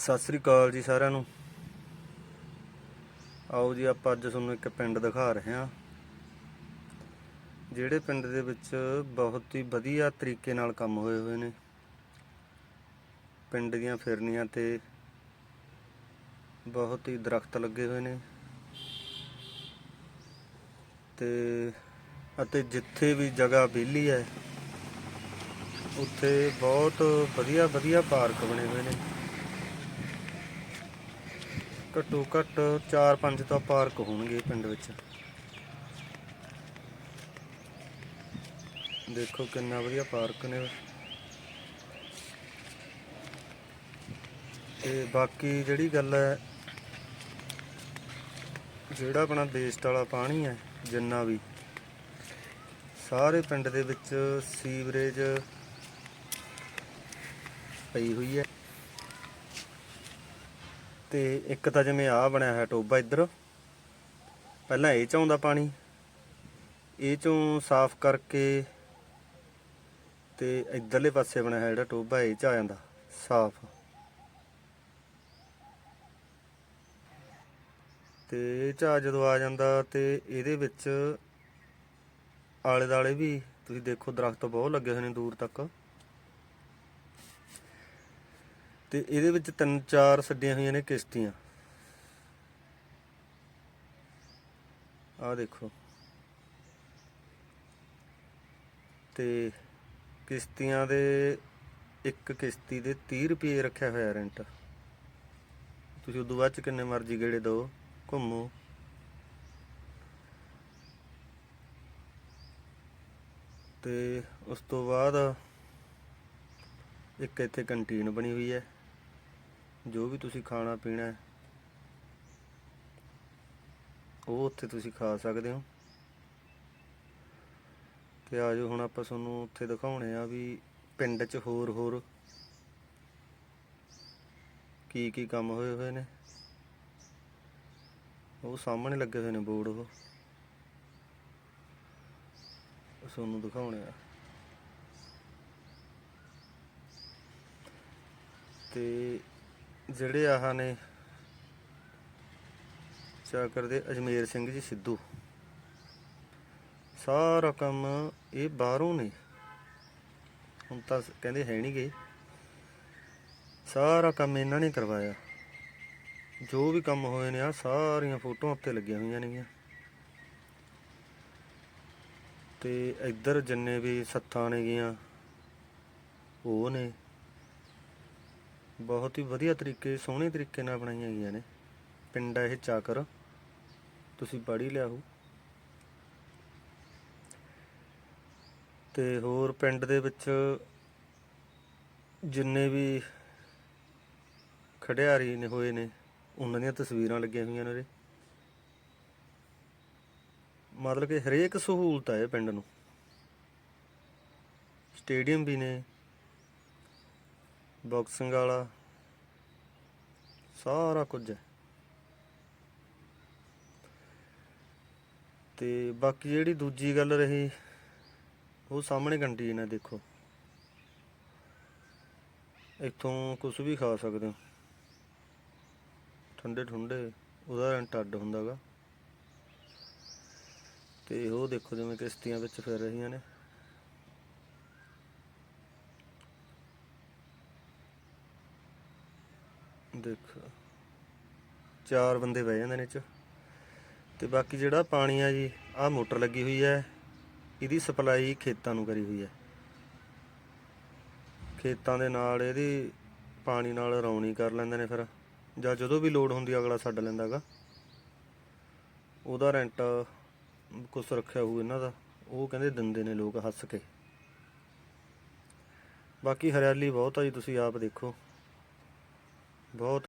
ਸਤਿ ਸ੍ਰੀ ਅਕਾਲ ਜੀ ਸਾਰਿਆਂ ਨੂੰ। ਆਓ ਜੀ, ਆਪਾਂ ਅੱਜ ਤੁਹਾਨੂੰ ਇੱਕ ਪਿੰਡ ਦਿਖਾ ਰਹੇ ਹਾਂ, ਜਿਹੜੇ ਪਿੰਡ ਦੇ ਵਿੱਚ ਬਹੁਤ ਹੀ ਵਧੀਆ ਤਰੀਕੇ ਨਾਲ ਕੰਮ ਹੋਏ ਹੋਏ ਨੇ। ਪਿੰਡ ਦੀਆਂ ਫਿਰਨੀਆਂ ਤੇ ਬਹੁਤ ਹੀ ਦਰਖਤ ਲੱਗੇ ਹੋਏ ਨੇ ਤੇ ਅਤੇ ਜਿੱਥੇ ਵੀ ਜਗ੍ਹਾ ਵਿਹਲੀ ਹੈ, ਉੱਥੇ ਬਹੁਤ ਵਧੀਆ ਵਧੀਆ ਪਾਰਕ ਬਣੇ ਹੋਏ ਨੇ। ਘੱਟੋ ਘੱਟ 4-5 ਤਾਂ ਪਾਰਕ ਹੋਣਗੇ ਪਿੰਡ ਵਿੱਚ। ਦੇਖੋ ਕਿੰਨਾ ਵਧੀਆ ਪਾਰਕ ਨੇ। ਤੇ ਬਾਕੀ ਜਿਹੜੀ ਗੱਲ ਹੈ, ਜਿਹੜਾ ਆਪਣਾ ਵੇਸਟ ਵਾਲਾ ਪਾਣੀ ਹੈ, ਜਿੰਨਾ ਵੀ, ਸਾਰੇ ਪਿੰਡ ਦੇ ਵਿੱਚ ਸੀਵਰੇਜ ਪਈ ਹੋਈ ਹੈ। ਤੇ ਇੱਕ ਤਾਂ ਜਿਵੇਂ ਆਹ ਬਣਿਆ ਹੋਇਆ ਟੋਬਾ ਇੱਧਰ, ਪਹਿਲਾਂ ਇਹ ਚ ਆਉਂਦਾ ਪਾਣੀ, ਇਹ ਚੋਂ ਸਾਫ਼ ਕਰਕੇ ਤੇ ਇੱਧਰਲੇ ਪਾਸੇ ਬਣਿਆ ਹੋਇਆ ਜਿਹੜਾ ਟੋਬਾ ਇਹ ਚ ਆ ਜਾਂਦਾ, ਸਾਫ਼। ਤੇ ਇਹ ਚ ਜਦੋਂ ਆ ਜਾਂਦਾ ਤੇ ਇਹਦੇ ਵਿੱਚ ਆਲੇ ਦਾਲੇ ਵੀ, ਤੁਸੀਂ ਦੇਖੋ ਦਰਖਤ ਬਹੁਤ ਲੱਗੇ ਹੋਏ ਨੇ ਦੂਰ ਤੱਕ। ਤੇ ਇਹਦੇ ਵਿੱਚ ਤਿੰਨ ਚਾਰ ਛੱਡੀਆਂ ਹੋਈਆਂ ਨੇ ਕਿਸ਼ਤੀਆਂ। ਆਹ ਦੇਖੋ। ਤੇ ਕਿਸ਼ਤੀਆਂ ਦੇ ਇੱਕ ਕਿਸ਼ਤੀ ਦੇ 30 ਰੁਪਏ ਰੱਖਿਆ ਹੋਇਆ ਰੈਂਟ ਤੁਸੀਂ ਉਦੋਂ ਬਾਅਦ ਚ ਕਿੰਨੇ ਮਰਜ਼ੀ ਗੇੜੇ ਦਿਓ ਘੁੰਮੋ। ਤੇ ਉਸ ਤੋਂ ਬਾਅਦ ਇੱਕ ਇੱਥੇ ਕੰਟੀਨ ਬਣੀ ਹੋਈ ਹੈ। ਜੋ ਵੀ ਤੁਸੀਂ ਖਾਣਾ ਪੀਣਾ ਉਹ ਉੱਥੇ ਤੁਸੀਂ ਖਾ ਸਕਦੇ ਹੋ। ਤੇ ਆਜੋ ਹੁਣ ਆਪਾਂ ਤੁਹਾਨੂੰ ਉੱਥੇ ਦਿਖਾਉਣੇ ਆ ਵੀ ਪਿੰਡ 'ਚ ਹੋਰ ਹੋਰ ਕੀ ਕੀ ਕੰਮ ਹੋਏ ਹੋਏ ਨੇ। ਉਹ ਸਾਹਮਣੇ ਲੱਗੇ ਹੋਏ ਨੇ ਬੋਰਡ ਉਹ। ਉਹ ਤੁਹਾਨੂੰ ਦਿਖਾਉਣੇ ਆ। ਤੇ ਜਿਹੜੇ ਆਹ ਨੇ ਚਾਕਰ ਦੇ ਅਜਮੇਰ ਸਿੰਘ ਜੀ ਸਿੱਧੂ। ਸਾਰਾ ਕੰਮ ਇਹ ਬਾਹਰੋਂ ਨੇ। ਹੁਣ ਤਾਂ ਕਹਿੰਦੇ ਹੈ ਨਹੀਂ ਗਏ ਸਾਰਾ ਕੰਮ ਇਹਨਾਂ ਨੇ ਕਰਵਾਇਆ। ਜੋ ਵੀ ਕੰਮ ਹੋਏ ਨੇ ਆ ਸਾਰੀਆਂ ਫੋਟੋਆਂ ਉੱਤੇ ਲੱਗੀਆਂ ਹੋਈਆਂ ਨੇਗੀਆਂ। ਤੇ ਇੱਧਰ ਜਿੰਨੇ ਵੀ ਸੱਥਾਂ ਨੇ ਗੀਆਂ ਉਹ ਨੇ। ਬਹੁਤ ਹੀ ਵਧੀਆ ਤਰੀਕੇ, ਸੋਹਣੇ ਤਰੀਕੇ ਨਾਲ ਬਣਾਈਆਂ ਗਈਆਂ ਨੇ। ਪਿੰਡ ਆ ਇਹ ਚਾਕਰ। ਤੁਸੀਂ ਪੜ੍ਹ ਹੀ ਲਿਆ ਹੋ ਤੇ ਹੋਰ ਪਿੰਡ ਦੇ ਵਿੱਚ ਜਿੰਨੇ ਵੀ ਖੜਿਆਰੀ ਨੇ ਹੋਏ ਨੇ, ਉਹਨਾਂ ਦੀਆਂ ਤਸਵੀਰਾਂ ਲੱਗੀਆਂ ਹੋਈਆਂ ਨੇ ਉਹਦੇ ਮਤਲਬ ਕਿ ਹਰੇਕ ਸਹੂਲਤ ਹੈ ਪਿੰਡ ਨੂੰ। ਸਟੇਡੀਅਮ ਵੀ ਨੇ ਬਾਕਸਿੰਗ ਵਾਲਾ। ਸਾਰਾ ਕੁਝ ਹੈ। ਤੇ ਬਾਕੀ ਜਿਹੜੀ ਦੂਜੀ ਗੱਲ ਰਹੀ, ਉਹ ਸਾਹਮਣੇ ਕੰਟੀਨ ਹੈ ਦੇਖੋ। ਇੱਥੋਂ ਕੁਝ ਵੀ ਖਾ ਸਕਦੇ ਹੋ। ਠੰਡੇ ਠੁੰਡੇ, ਉਹਦਾ ਰੈਂਟ ਅੱਡ ਹੁੰਦਾਗਾ। ਤੇ ਉਹ ਦੇਖੋ ਜਿਵੇਂ ਕਿਸ਼ਤੀਆਂ ਵਿੱਚ ਫਿਰ ਰਹੀਆਂ ਨੇ। ਦੇਖੋ। ਚਾਰ ਬੰਦੇ ਬਹਿ ਜਾਂਦੇ ਨੇ ਚ। ਤੇ ਬਾਕੀ ਜਿਹੜਾ ਪਾਣੀ ਆ ਜੀ, ਆਹ ਮੋਟਰ ਲੱਗੀ ਹੋਈ ਹੈ। ਇਹਦੀ ਸਪਲਾਈ ਖੇਤਾਂ ਨੂੰ ਕਰੀ ਹੋਈ ਹੈ। ਖੇਤਾਂ ਦੇ ਨਾਲ ਇਹਦੀ ਪਾਣੀ ਨਾਲ ਰੌਣੀ ਕਰ ਲੈਂਦੇ ਨੇ ਫਿਰ। ਜਾਂ ਜਦੋਂ ਵੀ ਲੋਡ ਹੁੰਦੀ ਅਗਲਾ ਛੱਡ ਲੈਂਦਾਗਾ ਉਹਦਾ ਰੈਂਟ ਕੁਛ ਰੱਖਿਆ ਹੋਊ ਇਹਨਾਂ ਦਾ। ਉਹ ਕਹਿੰਦੇ ਦਿੰਦੇ ਨੇ ਲੋਕ ਹੱਸ ਕੇ। ਬਾਕੀ ਹਰਿਆਲੀ ਬਹੁਤ ਆ ਜੀ, ਤੁਸੀਂ ਆਪ ਦੇਖੋ। ਬਹੁਤ